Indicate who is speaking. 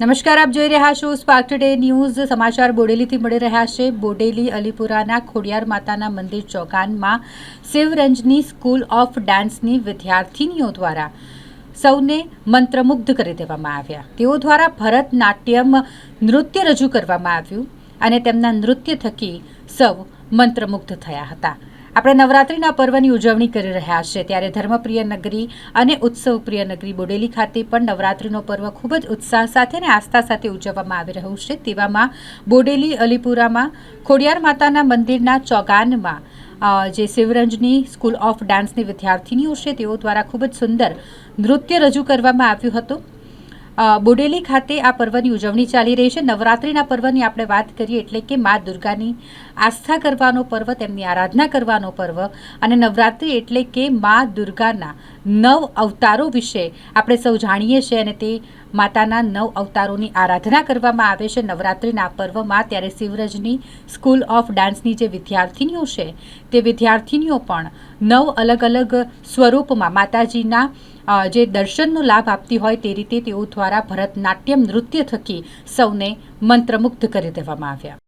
Speaker 1: નમસ્કાર, આપ જોઈ રહ્યા છો સ્પાર્ક ટુડે ન્યૂઝ સમાચાર બોડેલીથી મળી રહ્યા છે. બોડેલી અલીપુરાના ખોડિયાર માતાના મંદિર ચોગાનમાં શિવરંજની સ્કૂલ ઓફ ડાન્સની વિદ્યાર્થીનીઓ દ્વારા સૌને મંત્રમુગ્ધ કરી દેવામાં આવ્યા. તેઓ દ્વારા ભરતનાટ્યમ નૃત્ય રજૂ કરવામાં આવ્યું અને તેમના નૃત્ય થકી સૌ મંત્રમુગ્ધ થયા હતા. આપણે નવરાત્રિના પર્વની ઉજવણી કરી રહ્યા છે. ત્યારે ધર્મપ્રિય નગરી અને ઉત્સવપ્રિય નગરી બોડેલી ખાતે પણ નવરાત્રિનો પર્વ ખૂબ જ ઉત્સાહ સાથે અને આસ્થા સાથે ઉજવવામાં આવી રહ્યું છે. તેવામાં બોડેલી, અલીપુરામાં, ખોડિયાર માતાના મંદિરના ચોગાનમાં જે શિવરંજની સ્કૂલ ઓફ ડાન્સની વિદ્યાર્થીનીઓ છે, તેઓ દ્વારા ખૂબ જ સુંદર નૃત્ય રજૂ કરવામાં આવ્યું હતું. બોડેલી ખાતે આ પર્વની ઉજવણી ચાલી રહી છે. નવરાત્રિના પર્વની આપણે વાત કરીએ એટલે કે મા દુર્ગાની આસ્થા કરવાનો પર્વ, તેમની આરાધના કરવાનો પર્વ અને નવરાત્રિ એટલે કે મા દુર્ગાના નવ અવતારો વિશે આપણે સૌ જાણીએ છીએ અને તે માતાના નવ અવતારોની આરાધના કરવામાં આવે છે. નવરાત્રિના પર્વમાં ત્યારે શિવરજની સ્કૂલ ઓફ ડાન્સની જે વિદ્યાર્થીનીઓ છે, તે વિદ્યાર્થીનીઓ પણ નવ અલગ અલગ સ્વરૂપમાં માતાજીના જે દર્શનનો લાભ આપતી હોય તે રીતે તેઓ દ્વારા ભરતનાટ્યમ નૃત્ય થકી સૌને મંત્રમુગ્ધ કરી દેવામાં આવ્યા.